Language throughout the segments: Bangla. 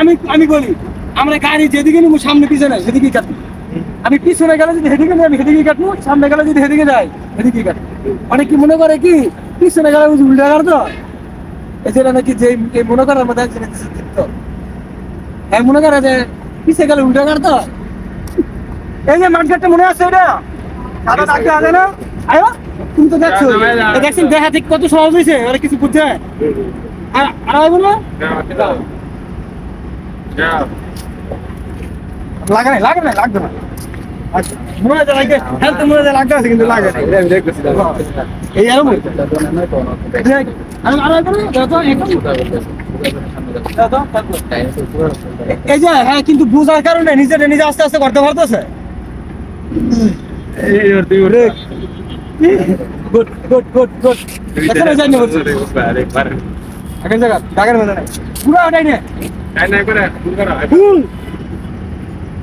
আমি আমি বলি, আমরা গাড়ি যেদিকে নিবো সামনে পিছনে, সেদিকেই কাটবো। আমি পিছনে গেলে যদি হেদিকে নিই আমি হেদিকে কাটবো, সামনে গেলে যদি হেদিকে যাই হেদিকে কাটবো, অনেক কি মনে করে কি পিছনে গেলে বুঝি উল্টা কাটতো এছাড়া নাকি যে এই মনে করার মধ্যে নাকি চিত্ত হ্যাঁ মনে করা যে পিছে গেলে উল্টা কাটতো এই যে মাঠঘাটটা মনে আছে এটা সাদা ডাকতে আছে না? আয়ো তুমি তো দেখছ। দেখছেন দেখা ঠিক কত সহজ হয়েছে? ওরা কিছু বুঝছে? আর আর আয় বলো লাগে না লাগে না লাগবে না। এই তারপর। এই যে হ্যাঁ কিন্তু বুঝার কারণে নিজে নিজে আস্তে আস্তে করতে পারতেছে। গুড গুড গুড গুড এখানে যাই না বলছি। জায়গা দাগের মধ্যে নাই পুরো ওটাই নে।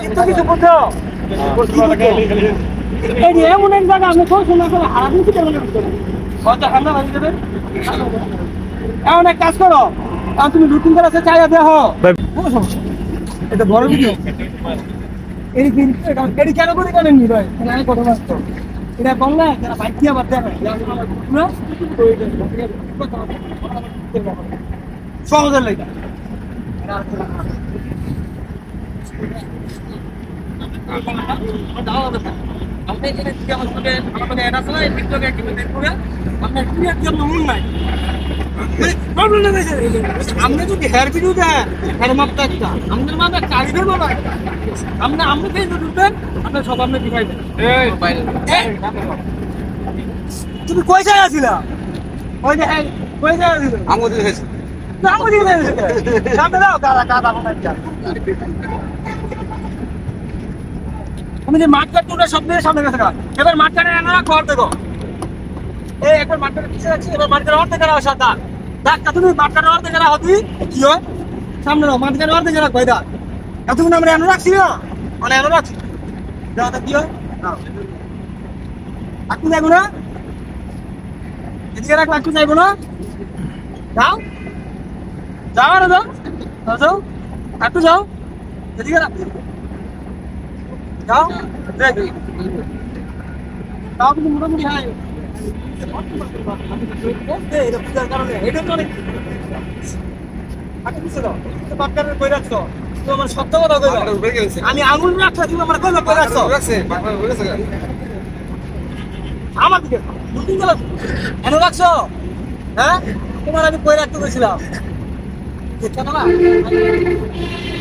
কিন্তু কিছু বুঝছ এই এমন এক জায়গা আমি কোন সময় করে হারা দিতে পারব না কত দেবে? এমন এক কাজ করো। আর তুমি রুটিন করে আছে চাইয়া দেহ কোনো সমস্যা। এটা বড় ভিডিও এই কিন্তু এটি কেন করে কেন নি ভাই এটা আমি কথা মাত্র এটা বললে যারা বাইক দিয়ে আবার দেখে সহজের লেগে। আপনি এখানে থেকে আমার সঙ্গে আমার সঙ্গে অ্যাড আছে না এই টিকটকে একটু দেখতে হবে আপনার ক্লিয়ার জন্য মন নাই প্রবলেম যদি হেয়ার ভিডিও দেন হেয়ার মাপটা একটা। আমাদের মাপে কালি ধরবো না আপনি আপনি ফেসবুক ঢুকবেন আপনার সব আপনি দিখাইবেন এই, তুমি কই যায় আছিলা ওই যে কই আমাদের হয়েছে দাও দাদা দাদা আমি যে মাঠ কাট সব মিলে সামনে গেছে। এবার মাঠ কাটে এনে রাখো দেখো এই একবার মাঠ কাটে পিছিয়ে যাচ্ছি এবার মাঠ কাটে অর্ধেক রাখো সাত দাগ তুমি মাঠ কাটে অর্ধেক রাখো তুই কি হয়? সামনে রাখো মাঠ কাটে অর্ধেক রাখো দাগ এতক্ষণ আমরা এনে রাখছি না? মানে এনে রাখছি। দাদা কি হয়? আকু যাইবো না এদিকে রাখলে আকু যাইবো না যাও। যাও আর যাও যাও। একটু যাও। এদিকে রাখ। যাও দেখ। তাও কিন্তু মোটামুটি। হয় এটা পূজার কারণে, এটা তো অনেক- আগে পিছে দাও, তুমি কই রাখছো? তুমি সত্য কথা কই দাও। আমি আঙুল রাখছো তুমি আমার কই কই রাখছো আমার দিকে। দুদিন গেল এনে রাখছো? হ্যাঁ? তোমার আমি কই রাখতে কইছিলাম? দেখছ না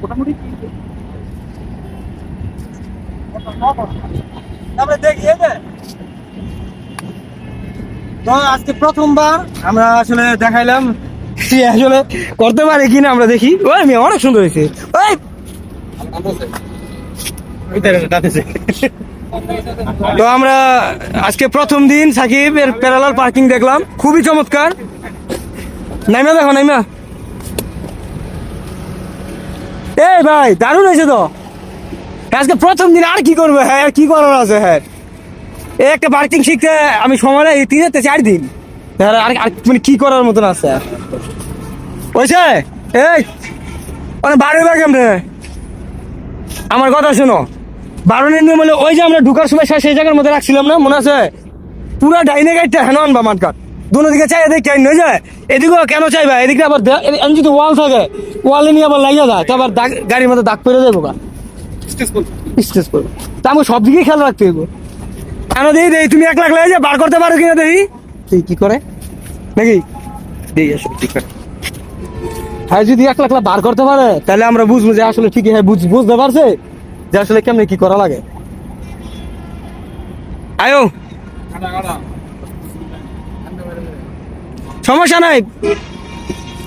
মোটামুটি তারপরে দেখি। তো আজকে প্রথমবার আমরা আসলে দেখাইলাম আসলে করতে পারে কিনা আমরা দেখি। ওই অনেক সুন্দর হয়েছে। ওই! তো আমরা আজকে প্রথম দিন সাকিব এর প্যারালাল পার্কিং দেখলাম। খুবই চমৎকার। নাইমা দেখো, নাইমা। এই ভাই, দারুণ হয়েছে তো। আজকে প্রথম দিন আর কি করবে হ্যাঁ আর কি করার আছে হ্যাঁ। এই একটা পার্কিং শিখতে আমি সময় লাগে তিন থেকে চার দিন। আর আর মানে কি করার মতন আছে? ওইছে এই মানে বাড়ি বা কেমনে আমার কথা শোনো বারোনের নিয়ম হলো ওই যে আমরা ঢুকার সময় সেই জায়গার মধ্যে রাখছিলাম না, মনে আছে? পুরো ডাইনে গাইডটা হেন আনবা মানকাট দুনো দিকে চাই এদিকে কেন হয়ে যায়। এদিকেও কেন চাইবা? এদিকে আবার এমন যদি ওয়াল থাকে ওয়ালে নিয়ে আবার লাগিয়ে যায় তো আবার দাগ গাড়ির মধ্যে দাগ পেরে যাব গা। স্টেজ করব তা আমি সব দিকেই খেয়াল রাখতে হইব। কেন দিই দেই তুমি এক লাখ লাগে বার করতে পারো কিনা দেখি তুই কি করে? নাকি? দেই আসো ঠিক করে হ্যাঁ যদি এক লাখ লাখ বার করতে পারে তাহলে আমরা বুঝব যে আসলে ঠিকই হ্যাঁ বুঝ বুঝতে পারছে যে আসলে কেমনে কি করা লাগে। আয়ো। সমস্যা নাই।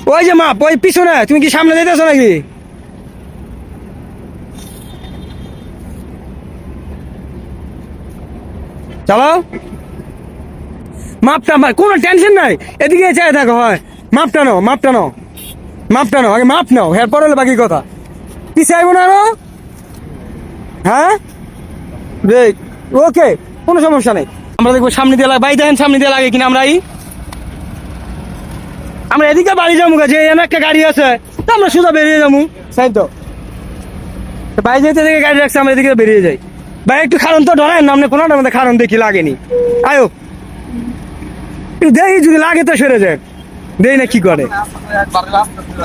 ওই যে মাপ, ওই পিছনে, তুমি কি সামনে যেতেছো নাকি? চলো মাপটা মা- কোনো টেনশন নাই। এদিকে চাই থাকো হয়। মাপটা নাও মাপটা নাও। মাপটা নাও, আগে মাপ নাও, এরপর হলো বাকি কথা। পিছিয়ে আইবো না আরও? হ্যাঁ? ওকে, কোনো সমস্যা নেই। আমরা দেখব সামনে দিয়ে লাগে বাই দেখেন সামনে দিয়ে লাগে কিনা আমরা এই আমরা এদিকে বাড়ি যাব কাছে এখানে একটা গাড়ি আছে তা আমরা সোজা বেরিয়ে যাব। তাই তো। বাইরে যেতে থেকে গাড়ি রাখছে আমরা এদিকে বেরিয়ে যাই। ভাই একটু খারণ তো ডরায় আপনি কোনো আমাদের খারণ দেখি লাগেনি। আয়ো দেখি যদি লাগে তো সেরে যায় দেই না কি করে।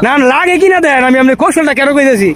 না না লাগে কিনা দেন আমি আপনি কৌশলটা কেন কইতেছি?